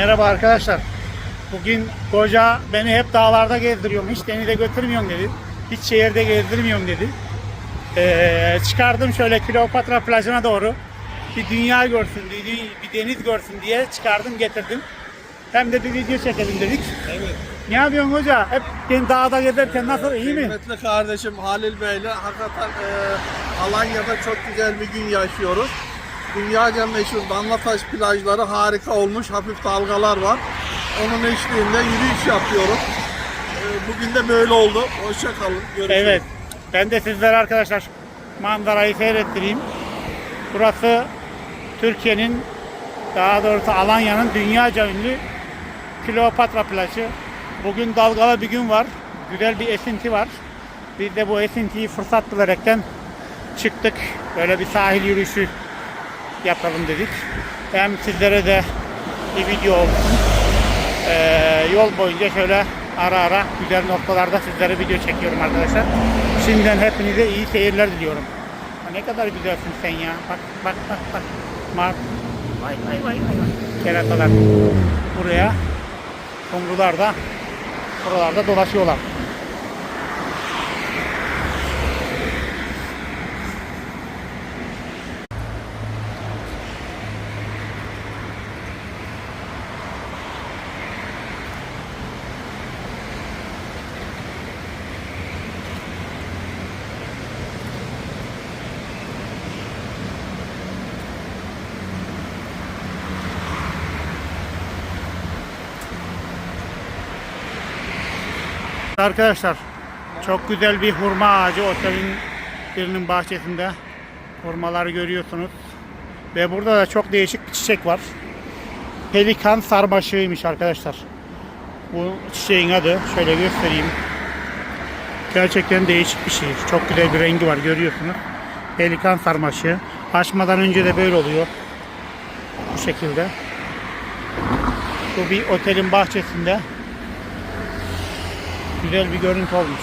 Merhaba arkadaşlar. Bugün koca beni hep dağlarda gezdiriyorum. Hiç denize götürmüyorum dedi. Hiç şehirde gezdirmiyorum dedi. Ee, çıkardım şöyle Kleopatra plajına doğru. Bir dünya görsün, bir, bir deniz görsün diye çıkardım getirdim. Hem de bir video çekelim dedik. Evet. Ne yapıyorsun hoca? Hep beni dağda gezerken nasıl iyi mi? Kıymetli kardeşim Halil Bey'le hakikaten e, Alanya'da çok güzel bir gün yaşıyoruz. Dünyaca meşhur Damlataş plajları harika olmuş. Hafif dalgalar var. Onun eşliğinde yürüyüş yapıyoruz. E, bugün de böyle oldu. Hoşça kalın. Görüşürüz. Evet. Ben de sizlere arkadaşlar manzarayı seyrettireyim. Burası Türkiye'nin daha doğrusu Alanya'nın dünyaca ünlü Kleopatra plajı. Bugün dalgalı bir gün var. Güzel bir esinti var. Biz de bu esintiyi fırsat bilerekten çıktık. Böyle bir sahil yürüyüşü yapalım dedik. Hem sizlere de bir video olsun. Ee, yol boyunca şöyle ara ara güzel noktalarda sizlere video çekiyorum arkadaşlar. Şimdiden hepinize iyi seyirler diliyorum. Ne kadar güzelsin sen ya. Bak bak bak bak. Mar vay vay vay. vay. Keratalar buraya. Kumrular da buralarda dolaşıyorlar. Arkadaşlar çok güzel bir hurma ağacı otelin birinin bahçesinde. Hurmaları görüyorsunuz. Ve burada da çok değişik bir çiçek var. Pelikan sarmaşığıymış arkadaşlar. Bu çiçeğin adı. Şöyle göstereyim. Gerçekten değişik bir şey. Çok güzel bir rengi var görüyorsunuz. Pelikan sarmaşığı. Açmadan önce de böyle oluyor. Bu şekilde. Bu bir otelin bahçesinde. Güzel bir görüntü olmuş.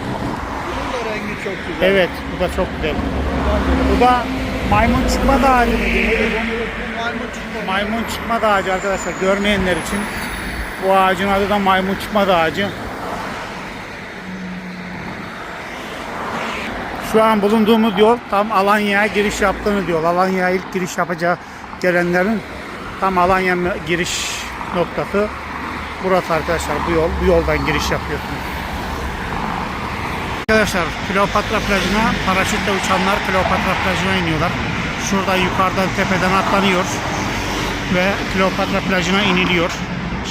Bunun da rengi çok güzel. Evet, bu da çok güzel. Bu da maymun çıkma da ağacı çıkma. Maymun çıkma da ağacı arkadaşlar. Görmeyenler için. Bu ağacın adı da maymun çıkma da ağacı. Şu an bulunduğumuz yol tam Alanya'ya giriş yaptığını diyor. Alanya'ya ilk giriş yapacağı gelenlerin tam Alanya giriş noktası. Burası arkadaşlar bu yol. Bu yoldan giriş yapıyorsunuz. Arkadaşlar Kleopatra plajına paraşütle uçanlar Kleopatra plajına iniyorlar. Şurada yukarıdan tepeden atlanıyor ve Kleopatra plajına iniliyor.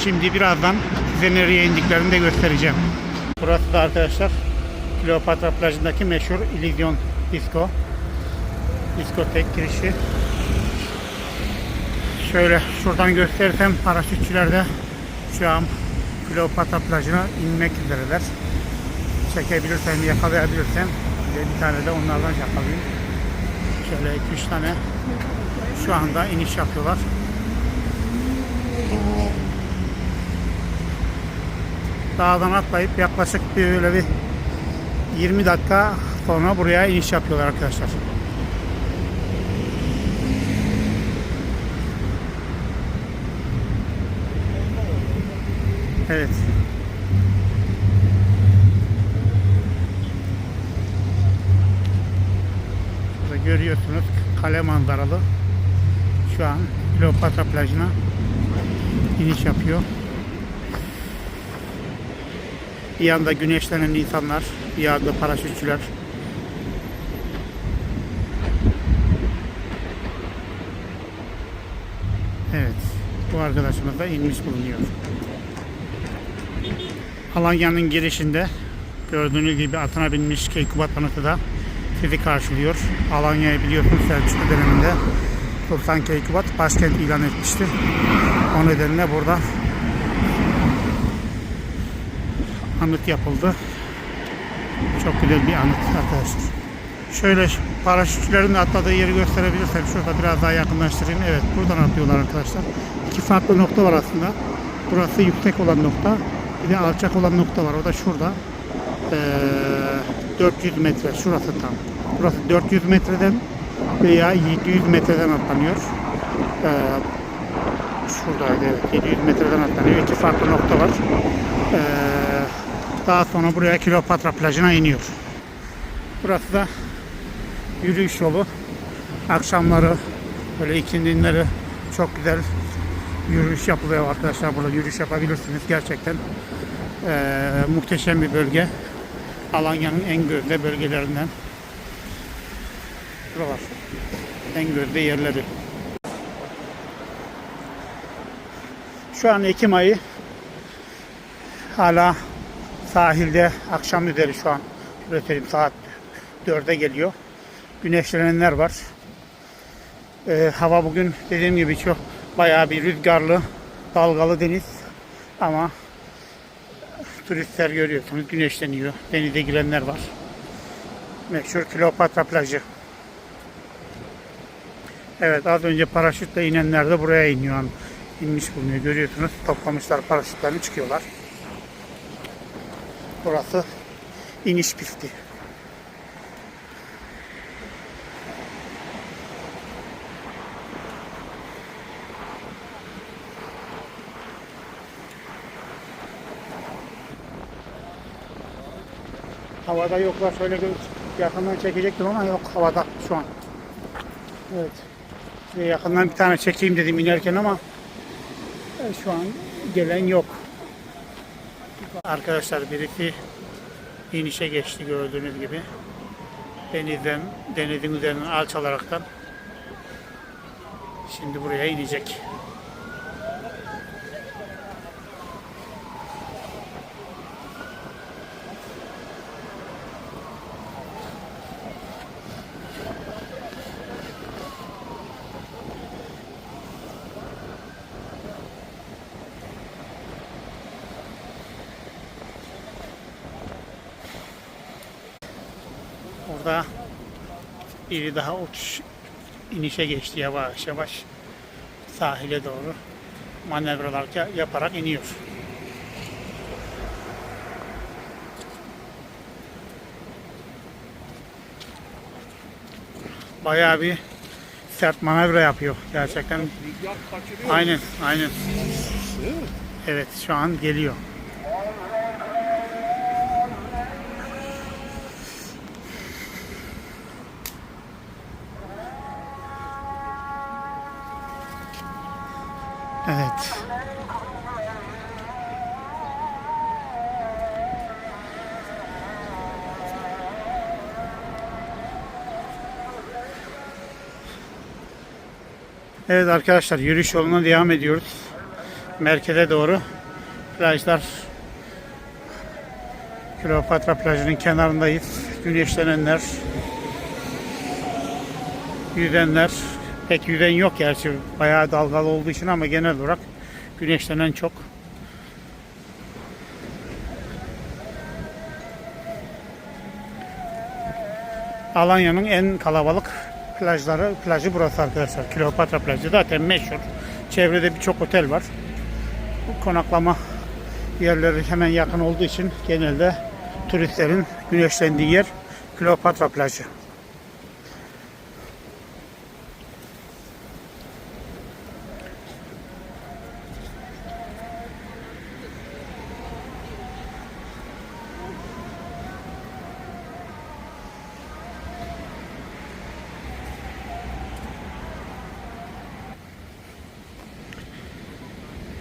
Şimdi birazdan size nereye indiklerini de göstereceğim. Burası da arkadaşlar Kleopatra plajındaki meşhur İllüzyon Disco. Diskotek girişi. Şöyle şuradan gösterirsem paraşütçüler de şu an Kleopatra plajına inmek üzereler. Çekebilirsem, yakalayabilirsem bir tane de onlardan yakalayayım. Şöyle 2-3 tane şu anda iniş yapıyorlar. Dağdan atlayıp yaklaşık bir öyle bir 20 dakika sonra buraya iniş yapıyorlar arkadaşlar. Evet. Burada görüyorsunuz kale manzaralı. Şu an Kleopatra plajına iniş yapıyor. Bir yanda güneşlenen insanlar, bir yanda paraşütçüler. Evet, bu arkadaşımız da inmiş bulunuyor. Alanya'nın girişinde gördüğünüz gibi atına binmiş Keykubat anıtı da sizi karşılıyor. Alanya'yı biliyorsunuz Selçuklu döneminde Sultan Keykubat başkent ilan etmişti. O nedenle burada anıt yapıldı. Çok güzel bir anıt arkadaşlar. Şöyle paraşütçülerin atladığı yeri gösterebilirsem şurada biraz daha yakınlaştırayım. Evet buradan atlıyorlar arkadaşlar. İki farklı nokta var aslında. Burası yüksek olan nokta. Bir alçak olan nokta var. O da şurada. Ee, 400 metre. Şurası tam. Burası 400 metreden veya 700 metreden atlanıyor. Ee, şuradaydı. Evet. 700 metreden atlanıyor. İki farklı nokta var. Ee, daha sonra buraya Kleopatra plajına iniyor. Burası da yürüyüş yolu. Akşamları böyle ikindinleri çok güzel yürüyüş yapılıyor arkadaşlar. Burada yürüyüş yapabilirsiniz. Gerçekten eee, muhteşem bir bölge. Alanya'nın en gözde bölgelerinden. Buralar. En gözde yerleri. Şu an Ekim ayı. Hala sahilde akşam üzeri şu an. Üretelim saat 4'e geliyor. Güneşlenenler var. Ee, hava bugün dediğim gibi çok bayağı bir rüzgarlı, dalgalı deniz. Ama turistler görüyorsunuz güneşleniyor. Denize girenler var. Meşhur Kleopatra plajı. Evet az önce paraşütle inenler de buraya iniyor. inmiş bulunuyor. Görüyorsunuz. Toplamışlar paraşütlerini çıkıyorlar. Burası iniş pisti. Havada yoklar. Şöyle bir yakından çekecektim ama yok havada şu an. Evet. Şöyle yakından bir tane çekeyim dedim inerken ama e, şu an gelen yok. Arkadaşlar birisi inişe geçti gördüğünüz gibi. Denizden, denizin üzerinden alçalaraktan şimdi buraya inecek. Orada biri daha uç inişe geçti yavaş yavaş sahile doğru manevralar ya- yaparak iniyor. Bayağı bir sert manevra yapıyor gerçekten. Aynen, aynen. Evet, şu an geliyor. Evet arkadaşlar yürüyüş yoluna devam ediyoruz. Merkeze doğru plajlar Kleopatra plajının kenarındayız. Güneşlenenler yüzenler pek yüzen yok gerçi bayağı dalgalı olduğu için ama genel olarak güneşlenen çok. Alanya'nın en kalabalık plajları, plajı burası arkadaşlar. Kleopatra plajı zaten meşhur. Çevrede birçok otel var. Bu konaklama yerleri hemen yakın olduğu için genelde turistlerin güneşlendiği yer Kleopatra plajı.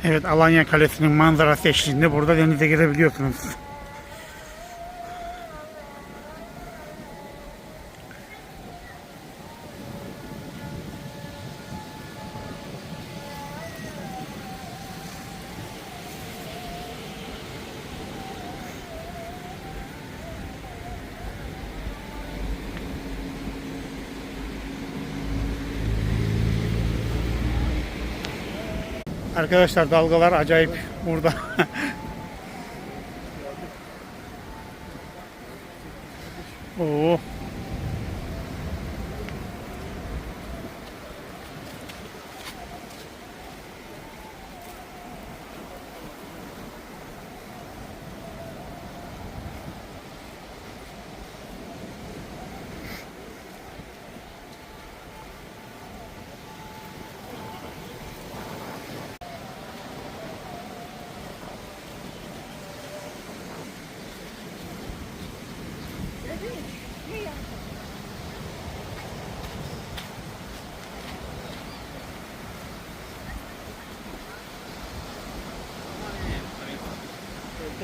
Evet Alanya Kalesi'nin manzarası eşliğinde burada denize girebiliyorsunuz. Arkadaşlar dalgalar acayip burada.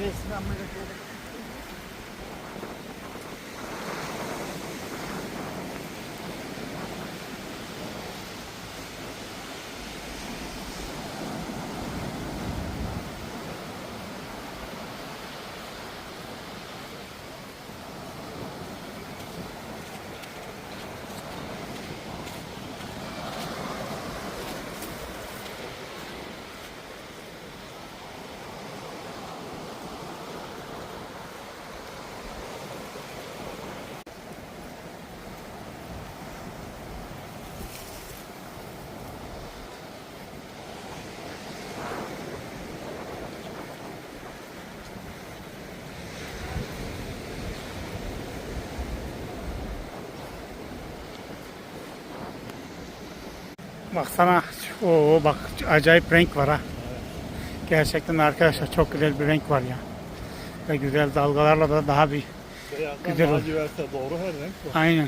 Resmi Amerika'da Baksana. Oo bak acayip renk var ha. Gerçekten arkadaşlar çok güzel bir renk var ya. Ve güzel dalgalarla da daha bir Beyazdan Güzel laciverte doğru her renk var. aynen.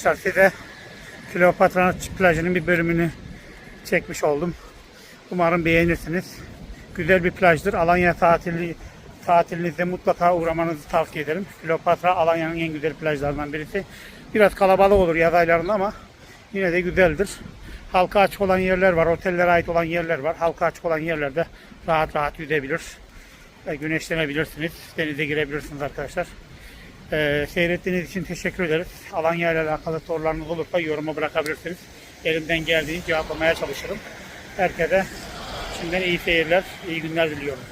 Size Kleopatra plajının bir bölümünü çekmiş oldum. Umarım beğenirsiniz. Güzel bir plajdır. Alanya tatili tatilinizde mutlaka uğramanızı tavsiye ederim. Kleopatra Alanya'nın en güzel plajlarından birisi. Biraz kalabalık olur yaz aylarında ama yine de güzeldir. Halka açık olan yerler var, otellere ait olan yerler var. Halka açık olan yerlerde rahat rahat yüzebilir. Güneşlenebilirsiniz. Denize girebilirsiniz arkadaşlar. Ee, seyrettiğiniz için teşekkür ederiz. Alanya ile alakalı sorularınız olursa yoruma bırakabilirsiniz. Elimden geldiğince cevaplamaya çalışırım. Herkese şimdiden iyi seyirler, iyi günler diliyorum.